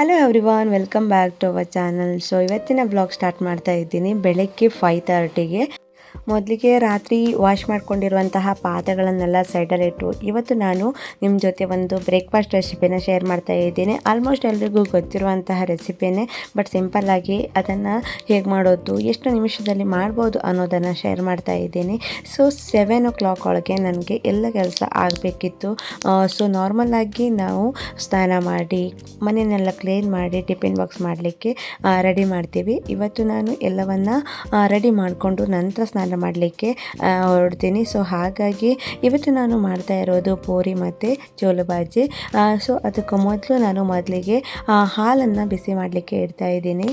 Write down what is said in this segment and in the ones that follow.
Hello everyone welcome back to our channel so ಇವತ್ತಿನ blog start ಮಾಡ್ತಾ ಇದ್ದೀನಿ. ಬೆಳಗ್ಗೆ ಫೈವ್ ತರ್ಟಿಗೆ ಮೊದಲಿಗೆ ರಾತ್ರಿ ವಾಶ್ ಮಾಡ್ಕೊಂಡಿರುವಂತಹ ಪಾತ್ರೆಗಳನ್ನೆಲ್ಲ ಸೈಡಲ್ಲಿಟ್ಟು ಇವತ್ತು ನಾನು ನಿಮ್ಮ ಜೊತೆ ಒಂದು ಬ್ರೇಕ್ಫಾಸ್ಟ್ ರೆಸಿಪಿನ ಶೇರ್ ಮಾಡ್ತಾ ಇದ್ದೀನಿ. ಆಲ್ಮೋಸ್ಟ್ ಎಲ್ರಿಗೂ ಗೊತ್ತಿರುವಂತಹ ರೆಸಿಪಿನೇ, ಬಟ್ ಸಿಂಪಲ್ಲಾಗಿ ಅದನ್ನು ಹೇಗೆ ಮಾಡೋದು, ಎಷ್ಟು ನಿಮಿಷದಲ್ಲಿ ಮಾಡ್ಬೋದು ಅನ್ನೋದನ್ನು ಶೇರ್ ಮಾಡ್ತಾ ಇದ್ದೀನಿ. ಸೊ, ಸೆವೆನ್ ಓ ಕ್ಲಾಕ್ ಒಳಗೆ ನನಗೆ ಎಲ್ಲ ಕೆಲಸ ಆಗಬೇಕಿತ್ತು. ಸೊ ನಾರ್ಮಲಾಗಿ ನಾವು ಸ್ನಾನ ಮಾಡಿ, ಮನೆಯನ್ನೆಲ್ಲ ಕ್ಲೀನ್ ಮಾಡಿ, ಟಿಫಿನ್ ಬಾಕ್ಸ್ ಮಾಡಲಿಕ್ಕೆ ರೆಡಿ ಮಾಡ್ತೀವಿ. ಇವತ್ತು ನಾನು ಎಲ್ಲವನ್ನು ರೆಡಿ ಮಾಡಿಕೊಂಡು ನಂತರ ಸ್ನಾನ ಮಾಡಲಿಕ್ಕೆ ಹೊರಡ್ತೀನಿ. ಸೊ ಹಾಗಾಗಿ ಇವತ್ತು ನಾನು ಮಾಡ್ತಾ ಇರೋದು ಪೂರಿ ಮತ್ತು ಚೋಲು ಬಾಜಿ. ಸೊ ಅದಕ್ಕೆ ಮೊದಲು ನಾನು ಮೊದಲಿಗೆ ಹಾಲನ್ನು ಬಿಸಿ ಮಾಡಲಿಕ್ಕೆ ಇಡ್ತಾ ಇದ್ದೀನಿ.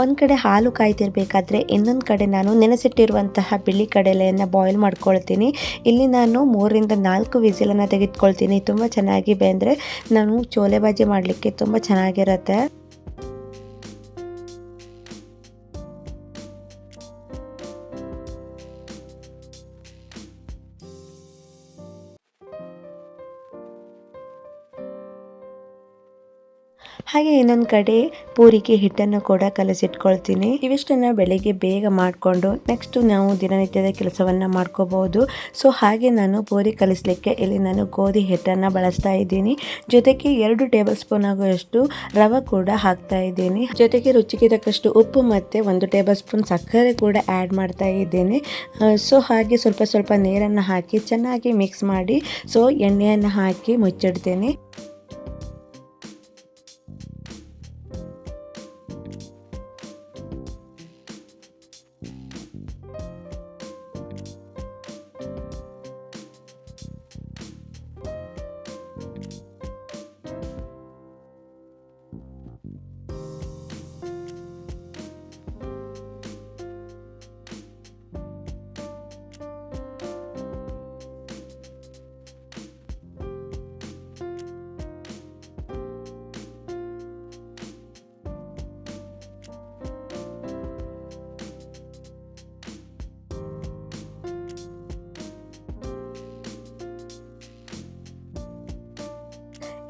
ಒಂದು ಕಡೆ ಹಾಲು ಕಾಯ್ತಿರ್ಬೇಕಾದ್ರೆ ಇನ್ನೊಂದು ಕಡೆ ನಾನು ನೆನೆಸಿಟ್ಟಿರುವಂತಹ ಬಿಳಿ ಕಡಲೆಯನ್ನು ಬಾಯ್ಲ್ ಮಾಡ್ಕೊಳ್ತೀನಿ. ಇಲ್ಲಿ ನಾನು ಮೂರರಿಂದ ನಾಲ್ಕು ವಿಸಿಲನ್ನು ತೆಗೆದುಕೊಳ್ತೀನಿ. ತುಂಬ ಚೆನ್ನಾಗಿ ಬೆಂದರೆ ನಾನು ಚೋಲೆ ಬಾಜಿ ಮಾಡಲಿಕ್ಕೆ ತುಂಬ ಚೆನ್ನಾಗಿರುತ್ತೆ. ಹಾಗೆ ಇನ್ನೊಂದು ಕಡೆ ಪೂರಿಗೆ ಹಿಟ್ಟನ್ನು ಕೂಡ ಕಲಸಿಟ್ಕೊಳ್ತೀನಿ. ಇವಿಷ್ಟನ್ನು ಬೆಳಿಗ್ಗೆ ಬೇಗ ಮಾಡಿಕೊಂಡು ನೆಕ್ಸ್ಟ್ ನಾವು ದಿನನಿತ್ಯದ ಕೆಲಸವನ್ನು ಮಾಡ್ಕೋಬಹುದು. ಸೊ ಹಾಗೆ ನಾನು ಪೂರಿ ಕಲಿಸಲಿಕ್ಕೆ ಇಲ್ಲಿ ನಾನು ಗೋಧಿ ಹಿಟ್ಟನ್ನು ಬಳಸ್ತಾ ಇದ್ದೀನಿ. ಜೊತೆಗೆ ಎರಡು ಟೇಬಲ್ ಸ್ಪೂನ್ ಆಗುವಷ್ಟು ರವೆ ಕೂಡ ಹಾಕ್ತಾ ಇದ್ದೀನಿ. ಜೊತೆಗೆ ರುಚಿಗೆ ತಕ್ಕಷ್ಟು ಉಪ್ಪು ಮತ್ತು ಒಂದು ಟೇಬಲ್ ಸ್ಪೂನ್ ಸಕ್ಕರೆ ಕೂಡ ಆ್ಯಡ್ ಮಾಡ್ತಾ ಇದ್ದೀನಿ. ಸೊ ಹಾಗೆ ಸ್ವಲ್ಪ ಸ್ವಲ್ಪ ನೀರನ್ನು ಹಾಕಿ ಚೆನ್ನಾಗಿ ಮಿಕ್ಸ್ ಮಾಡಿ. ಸೊ ಎಣ್ಣೆಯನ್ನು ಹಾಕಿ ಮುಚ್ಚಿಡ್ತೇನೆ.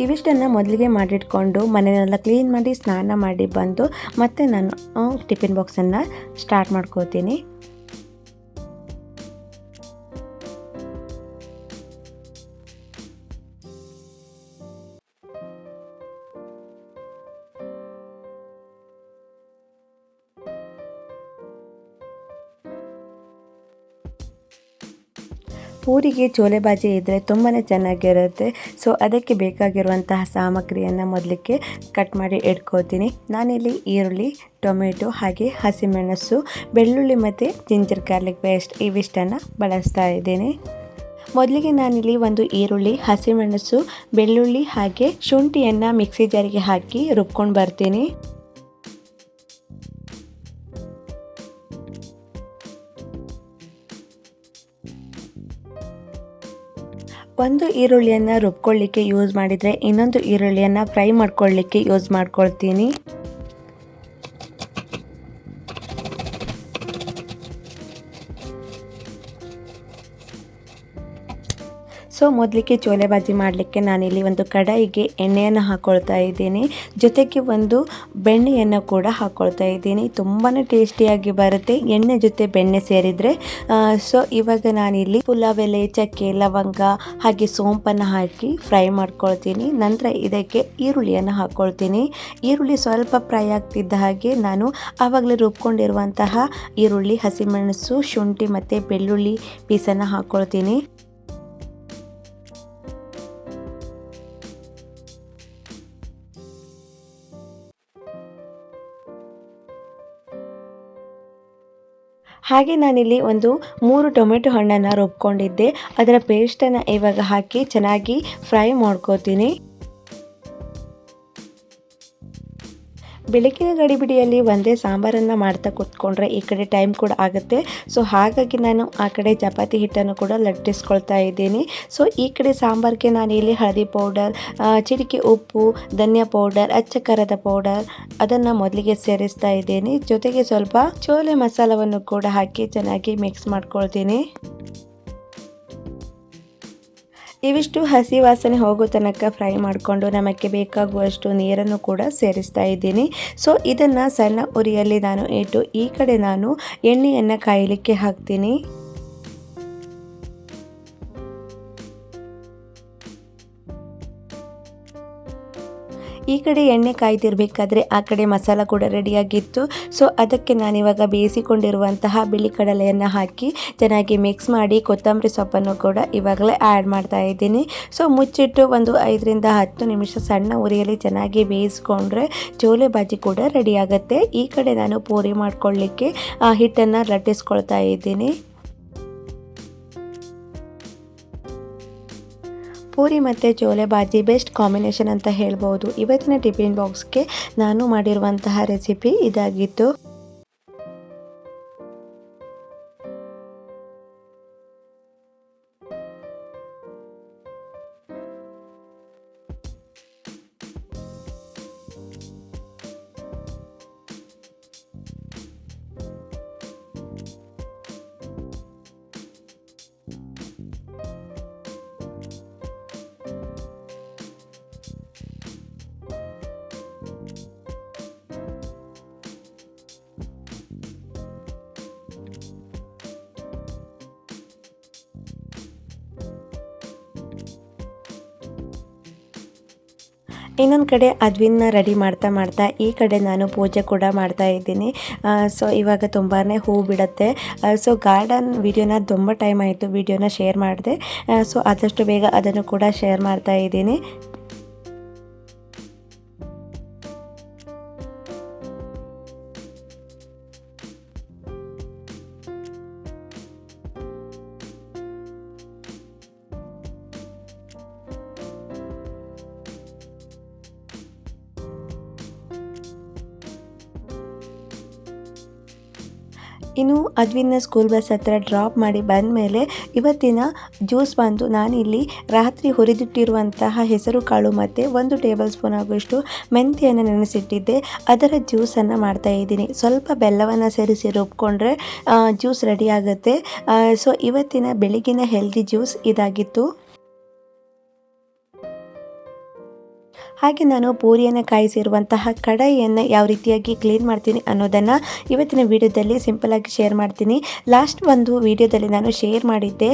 ಇವಿಷ್ಟನ್ನು ಮೊದಲಿಗೆ ಮಾಡಿಟ್ಕೊಂಡು ಮನೆಯನ್ನೆಲ್ಲ ಕ್ಲೀನ್ ಮಾಡಿ ಸ್ನಾನ ಮಾಡಿ ಬಂದು ಮತ್ತೆ ನಾನು ಟಿಫಿನ್ ಬಾಕ್ಸನ್ನು ಸ್ಟಾರ್ಟ್ ಮಾಡ್ಕೋತೀನಿ. ಪೂರಿಗೆ ಚೋಲೆ ಬಾಜಿ ಇದ್ದರೆ ತುಂಬಾ ಚೆನ್ನಾಗಿರುತ್ತೆ. ಸೊ ಅದಕ್ಕೆ ಬೇಕಾಗಿರುವಂತಹ ಸಾಮಗ್ರಿಯನ್ನು ಮೊದಲಿಗೆ ಕಟ್ ಮಾಡಿ ಇಟ್ಕೋತೀನಿ. ನಾನಿಲ್ಲಿ ಈರುಳ್ಳಿ, ಟೊಮೆಟೊ ಹಾಗೆ ಹಸಿಮೆಣಸು, ಬೆಳ್ಳುಳ್ಳಿ ಮತ್ತು ಜಿಂಜರ್ ಗಾರ್ಲಿಕ್ ಪೇಸ್ಟ್ ಇವಿಷ್ಟನ್ನು ಬಳಸ್ತಾ ಇದ್ದೀನಿ. ಮೊದಲಿಗೆ ನಾನಿಲ್ಲಿ ಒಂದು ಈರುಳ್ಳಿ, ಹಸಿಮೆಣಸು, ಬೆಳ್ಳುಳ್ಳಿ ಹಾಗೆ ಶುಂಠಿಯನ್ನು ಮಿಕ್ಸಿ ಜಾರಿಗೆ ಹಾಕಿ ರುಬ್ಕೊಂಡು ಬರ್ತೀನಿ. ಒಂದು ಈರುಳ್ಳಿಯನ್ನು ರುಬ್ಕೊಳ್ಳಿಕ್ಕೆ ಯೂಸ್ ಮಾಡಿದರೆ ಇನ್ನೊಂದು ಈರುಳ್ಳಿಯನ್ನು ಫ್ರೈ ಮಾಡ್ಕೊಳ್ಳಿಕ್ಕೆ ಯೂಸ್ ಮಾಡ್ಕೊಳ್ತೀನಿ. ಸೊ ಮೊದಲಿಗೆ ಚೋಲೆ ಬಾಜಿ ಮಾಡಲಿಕ್ಕೆ ನಾನಿಲ್ಲಿ ಒಂದು ಕಡಾಯಿಗೆ ಎಣ್ಣೆಯನ್ನು ಹಾಕ್ಕೊಳ್ತಾ ಇದ್ದೀನಿ. ಜೊತೆಗೆ ಒಂದು ಬೆಣ್ಣೆಯನ್ನು ಕೂಡ ಹಾಕ್ಕೊಳ್ತಾ ಇದ್ದೀನಿ. ತುಂಬಾ ಟೇಸ್ಟಿಯಾಗಿ ಬರುತ್ತೆ. ಎಣ್ಣೆ ಜೊತೆ ಬೆಣ್ಣೆ ಸೇರಿದರೆ ಸೊ ಇವಾಗ ನಾನಿಲ್ಲಿ ಪುಲಾವ್ ಎಲೆ, ಚಕ್ಕೆ, ಲವಂಗ ಹಾಗೆ ಸೋಂಪನ್ನು ಹಾಕಿ ಫ್ರೈ ಮಾಡ್ಕೊಳ್ತೀನಿ. ನಂತರ ಇದಕ್ಕೆ ಈರುಳ್ಳಿಯನ್ನು ಹಾಕ್ಕೊಳ್ತೀನಿ ಈರುಳ್ಳಿ ಸ್ವಲ್ಪ ಫ್ರೈ ಆಗ್ತಿದ್ದ ಹಾಗೆ ನಾನು ಆವಾಗಲೇ ರುಬ್ಕೊಂಡಿರುವಂತಹ ಈರುಳ್ಳಿ, ಹಸಿಮೆಣಸು, ಶುಂಠಿ ಮತ್ತು ಬೆಳ್ಳುಳ್ಳಿ ಪೀಸನ್ನು ಹಾಕ್ಕೊಳ್ತೀನಿ ಹಾಗೆ ನಾನಿಲ್ಲಿ ಒಂದು ಮೂರು ಟೊಮೆಟೊ ಹಣ್ಣನ್ನು ರುಬ್ಕೊಂಡಿದ್ದೆ. ಅದರ ಪೇಸ್ಟನ್ನು ಇವಾಗ ಹಾಕಿ ಚೆನ್ನಾಗಿ ಫ್ರೈ ಮಾಡ್ಕೋತೀನಿ. ಬೆಳಗಿನ ಗಡಿಬಿಡಿಯಲ್ಲಿ ಒಂದೇ ಸಾಂಬಾರನ್ನು ಮಾಡ್ತಾ ಕೂತ್ಕೊಂಡ್ರೆ ಈ ಕಡೆ ಟೈಮ್ ಕೂಡ ಆಗುತ್ತೆ. ಸೊ ಹಾಗಾಗಿ ನಾನು ಆ ಕಡೆ ಚಪಾತಿ ಹಿಟ್ಟನ್ನು ಕೂಡ ಲಟ್ಟಿಸ್ಕೊಳ್ತಾ ಇದ್ದೀನಿ. ಸೊ ಈ ಕಡೆ ಸಾಂಬಾರಿಗೆ ನಾನು ಇಲ್ಲಿ ಹಳದಿ ಪೌಡರ್ ಚಿಡಿಕೆ ಉಪ್ಪು, ಧನಿಯಾ ಪೌಡರ್ ಅಚ್ಚ ಖಾರದ ಪೌಡರ್ ಅದನ್ನು ಮೊದಲಿಗೆ ಸೇರಿಸ್ತಾ ಇದ್ದೀನಿ. ಜೊತೆಗೆ ಸ್ವಲ್ಪ ಚೋಲೆ ಮಸಾಲವನ್ನು ಕೂಡ ಹಾಕಿ ಚೆನ್ನಾಗಿ ಮಿಕ್ಸ್ ಮಾಡ್ಕೊಳ್ತೀನಿ. ಇವಿಷ್ಟು ಹಸಿ ವಾಸನೆ ಹೋಗೋ ತನಕ ಫ್ರೈ ಮಾಡಿಕೊಂಡು ನಮಗೆ ಬೇಕಾಗುವಷ್ಟು ನೀರನ್ನು ಕೂಡ ಸೇರಿಸ್ತಾ ಇದ್ದೀನಿ. ಸೊ ಇದನ್ನು ಸಣ್ಣ ಉರಿಯಲ್ಲಿ ನಾನು ಇಟ್ಟು ಈ ಕಡೆ ನಾನು ಎಣ್ಣೆಯನ್ನು ಕಾಯಲಿಕ್ಕೆ ಹಾಕ್ತೀನಿ. ಈ ಕಡೆ ಎಣ್ಣೆ ಕಾಯ್ದಿರಬೇಕಾದ್ರೆ ಆ ಕಡೆ ಮಸಾಲ ಕೂಡ ರೆಡಿಯಾಗಿತ್ತು. ಸೊ ಅದಕ್ಕೆ ನಾನಿವಾಗ ಬೇಯಿಸಿಕೊಂಡಿರುವಂತಹ ಬಿಳಿ ಕಡಲೆಯನ್ನು ಹಾಕಿ ಚೆನ್ನಾಗಿ ಮಿಕ್ಸ್ ಮಾಡಿ ಕೊತ್ತಂಬರಿ ಸೊಪ್ಪನ್ನು ಕೂಡ ಇವಾಗಲೇ ಆ್ಯಡ್ ಮಾಡ್ತಾ ಇದ್ದೀನಿ. ಸೊ ಮುಚ್ಚಿಟ್ಟು ಒಂದು ಐದರಿಂದ ಹತ್ತು ನಿಮಿಷ ಸಣ್ಣ ಉರಿಯಲ್ಲಿ ಚೆನ್ನಾಗಿ ಬೇಯಿಸ್ಕೊಂಡ್ರೆ ಚೋಲೆ ಬಾಜಿ ಕೂಡ ರೆಡಿ ಆಗುತ್ತೆ. ಈ ಕಡೆ ನಾನು ಪೂರಿ ಮಾಡ್ಕೊಳ್ಳಿಕ್ಕೆ ಹಿಟ್ಟನ್ನು ಲಟ್ಟಿಸ್ಕೊಳ್ತಾ ಇದ್ದೀನಿ. ಪೂರಿ ಮತ್ತು ಚೋಲೆ ಬಾಜಿ ಬೆಸ್ಟ್ ಕಾಂಬಿನೇಷನ್ ಅಂತ ಹೇಳ್ಬೋದು. ಇವತ್ತಿನ ಟಿಫಿನ್ ಬಾಕ್ಸ್ಗೆ ನಾನು ಮಾಡಿರುವಂತಹ ರೆಸಿಪಿ ಇದಾಗಿತ್ತು. ಇನ್ನೊಂದು ಕಡೆ ಅದ್ವಿನ್ನ ರೆಡಿ ಮಾಡ್ತಾ ಮಾಡ್ತಾ ಈ ಕಡೆ ನಾನು ಪೂಜೆ ಕೂಡ ಮಾಡ್ತಾ ಇದ್ದೀನಿ. ಸೊ ಇವಾಗ ತುಂಬಾ ಹೂ ಬಿಡುತ್ತೆ. ಸೊ ಗಾರ್ಡನ್ ವಿಡಿಯೋನ ತುಂಬ ಟೈಮ್ ಆಯಿತು ವಿಡಿಯೋನ ಶೇರ್ ಮಾಡಿದೆ. ಸೊ ಆದಷ್ಟು ಬೇಗ ಅದನ್ನು ಕೂಡ ಶೇರ್ ಮಾಡ್ತಾ ಇದ್ದೀನಿ. ಇನ್ನು ಅದ್ವಿನ ಸ್ಕೂಲ್ ಬಸ್ ಹತ್ರ ಡ್ರಾಪ್ ಮಾಡಿ ಬಂದ ಮೇಲೆ ಇವತ್ತಿನ ಜ್ಯೂಸ್ ಬಂದು ನಾನಿಲ್ಲಿ ರಾತ್ರಿ ಹುರಿದಿಟ್ಟಿರುವಂತಹ ಹೆಸರು, ಕಾಳು ಮತ್ತು ಒಂದು ಟೇಬಲ್ ಸ್ಪೂನ್ ಆಗುವಷ್ಟು ಮೆಂತ್ಯವನ್ನು ನೆನೆಸಿಟ್ಟಿದ್ದೆ. ಅದರ ಜ್ಯೂಸನ್ನು ಮಾಡ್ತಾ ಇದ್ದೀನಿ. ಸ್ವಲ್ಪ ಬೆಲ್ಲವನ್ನು ಸೇರಿಸಿ ರುಬ್ಕೊಂಡ್ರೆ ಜ್ಯೂಸ್ ರೆಡಿ ಆಗುತ್ತೆ. ಸೊ ಇವತ್ತಿನ ಬೆಳಗಿನ ಹೆಲ್ದಿ ಜ್ಯೂಸ್ ಇದಾಗಿತ್ತು. ಹಾಗೆ ನಾನು ಪೂರಿಯನ್ನು ಕಾಯಿಸಿರುವಂತಹ ಕಡಾಯಿಯನ್ನು ಯಾವ ರೀತಿಯಾಗಿ ಕ್ಲೀನ್ ಮಾಡ್ತೀನಿ ಅನ್ನೋದನ್ನು ಇವತ್ತಿನ ವಿಡಿಯೋದಲ್ಲಿ ಸಿಂಪಲಾಗಿ ಶೇರ್ ಮಾಡ್ತೀನಿ. ಲಾಸ್ಟ್ ಒಂದು ವಿಡಿಯೋದಲ್ಲಿ ನಾನು ಶೇರ್ ಮಾಡಿದ್ದೆ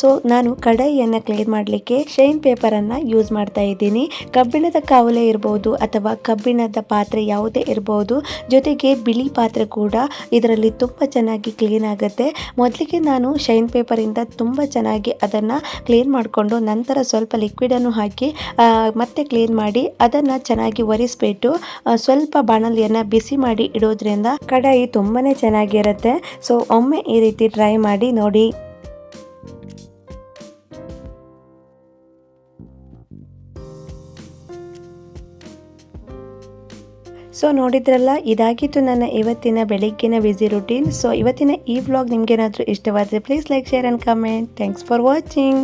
ಸೊ ನಾನು ಕಡಾಯಿಯನ್ನು ಕ್ಲೀನ್ ಮಾಡಲಿಕ್ಕೆ ಶೈನ್ ಪೇಪರನ್ನು ಯೂಸ್ ಮಾಡ್ತಾ ಇದ್ದೀನಿ. ಕಬ್ಬಿಣದ ಕಾವಲೆ ಇರ್ಬೋದು ಅಥವಾ ಕಬ್ಬಿಣದ ಪಾತ್ರೆ ಯಾವುದೇ ಇರ್ಬೋದು, ಜೊತೆಗೆ ಬಿಳಿ ಪಾತ್ರೆ ಕೂಡ ಇದರಲ್ಲಿ ತುಂಬ ಚೆನ್ನಾಗಿ ಕ್ಲೀನ್ ಆಗುತ್ತೆ. ಮೊದಲಿಗೆ ನಾನು ಶೈನ್ ಪೇಪರಿಂದ ತುಂಬ ಚೆನ್ನಾಗಿ ಅದನ್ನು ಕ್ಲೀನ್ ಮಾಡಿಕೊಂಡು ನಂತರ ಸ್ವಲ್ಪ ಲಿಕ್ವಿಡನ್ನು ಹಾಕಿ ಮತ್ತೆ ಕ್ಲೀನ್ ಮಾಡಿ ಮಾಡಿ ಅದನ್ನು ಚೆನ್ನಾಗಿ ಒರೆಸ್ಬಿಟ್ಟು ಸ್ವಲ್ಪ ಬಾಣಲಿಯನ್ನು ಬಿಸಿ ಮಾಡಿ ಇಡೋದ್ರಿಂದ ಕಡಾಯಿ ತುಂಬಾ ಚೆನ್ನಾಗಿರುತ್ತೆ. ಸೊ, ಒಮ್ಮೆ ಈ ರೀತಿ ಟ್ರೈ ಮಾಡಿ ನೋಡಿ. ಸೊ, ನೋಡಿದ್ರಲ್ಲ, ಇದಾಗಿತ್ತು ನನ್ನ ಇವತ್ತಿನ ಬೆಳಗ್ಗಿನ ಬಿಸಿ ರುಟೀನ್ ಸೊ ಇವತ್ತಿನ ಈ ವ್ಲಾಗ್ ನಿಮ್ಗೇನಾದರೂ ಇಷ್ಟವಾದರೆ please like share and comment thanks for watching